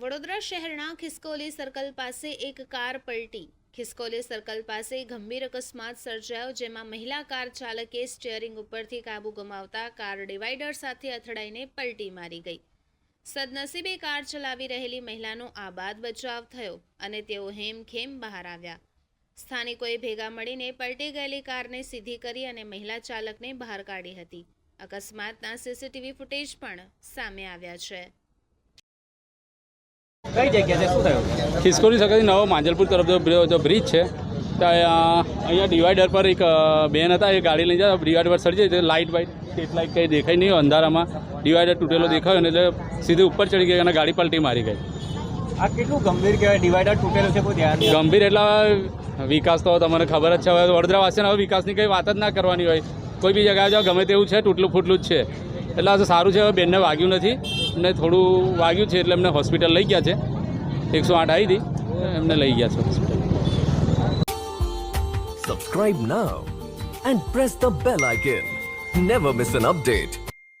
વડોદરા શહેરના ખિસકોલી સર્કલ પાસે એક કાર પલટી. ખિસકોલી સર્કલ પાસે ગંભીર અકસ્માત સર્જાયો, જેમાં મહિલા કાર ચાલકે સ્ટિયરિંગ ઉપરથી કાબુ ગુમાવતા કાર ડિવાઈડર સાથે અથડાઈને પલટી મારી ગઈ. સદનસીબે કાર ચલાવી રહેલી મહિલાનો આબાદ બચાવ થયો અને તેઓ હેમખેમ બહાર આવ્યા. સ્થાનિકોએ ભેગા મળીને પલટી ગયેલી કારને સીધી કરી અને મહિલા ચાલકને બહાર કાઢી હતી. અકસ્માતના સીસીટીવી ફૂટેજ પણ સામે આવ્યા છે. કઈ જગ્યા છે? શું થયું? ખિસકોલી સગડી નવો માંજલપુર તરફ જો બ્રિજ છે ત્યાં અહીંયા ડિવાઈડર પર એક બેન હતા એ ગાડી લઈ જતા ડિવાઈડર પર સડી જાય લાઇટ બાઇટ સ્ટ્રીટ લાઇટ કંઈ દેખાય નહીં અંધારામાં ડિવાઈડર તૂટેલો દેખાયો ને એટલે સીધી ઉપર ચડી ગઈ અને ગાડી પલટી મારી ગઈ. આ કેટલું ગંભીર કહેવાય ડિવાઈડર તૂટેલું છે કોઈ ધ્યાન? ગંભીર એટલા વિકાસ તો તમને ખબર જ છે હવે વડોદરાવાસીને હવે વિકાસની કંઈ વાત જ ના કરવાની હોય. કોઈ બી જગ્યાએ જાઓ ગમે તેવું છે તૂટલું ફૂટલું જ છે. એટલે આ સારું છે, હવે બેનને વાગ્યું નથી. એમને થોડું વાગ્યું છે એટલે એમને હોસ્પિટલ લઈ ગયા છે. એકસો આઠ આવી હતી એમને લઈ ગયા છે hospital Subscribe now and press the bell icon never miss an update.